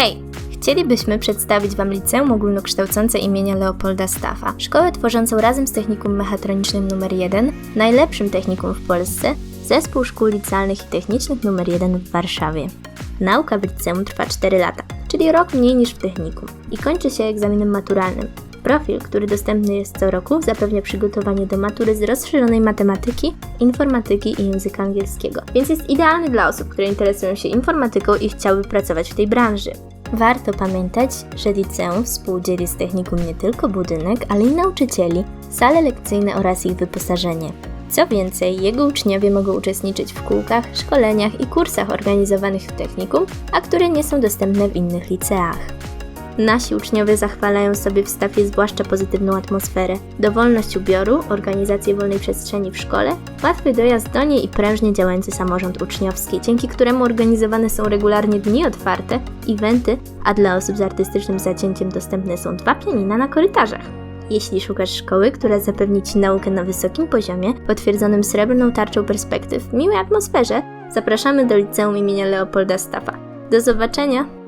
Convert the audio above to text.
Hej! Chcielibyśmy przedstawić Wam Liceum Ogólnokształcące imienia Leopolda Staffa, szkołę tworzącą razem z Technikum Mechatronicznym nr 1, najlepszym technikum w Polsce, zespół szkół licealnych i technicznych nr 1 w Warszawie. Nauka w liceum trwa 4 lata, czyli rok mniej niż w technikum i kończy się egzaminem maturalnym. Profil, który dostępny jest co roku, zapewnia przygotowanie do matury z rozszerzonej matematyki, informatyki i języka angielskiego, więc jest idealny dla osób, które interesują się informatyką i chciałyby pracować w tej branży. Warto pamiętać, że liceum współdzieli z technikum nie tylko budynek, ale i nauczycieli, sale lekcyjne oraz ich wyposażenie. Co więcej, jego uczniowie mogą uczestniczyć w kółkach, szkoleniach i kursach organizowanych w technikum, a które nie są dostępne w innych liceach. Nasi uczniowie zachwalają sobie w stafie zwłaszcza pozytywną atmosferę, dowolność ubioru, organizację wolnej przestrzeni w szkole, łatwy dojazd do niej i prężnie działający samorząd uczniowski, dzięki któremu organizowane są regularnie dni otwarte, eventy, a dla osób z artystycznym zacięciem dostępne są dwa pianina na korytarzach. Jeśli szukasz szkoły, która zapewni Ci naukę na wysokim poziomie, potwierdzonym srebrną tarczą perspektyw, miłej atmosferze, zapraszamy do liceum imienia Leopolda Staffa. Do zobaczenia!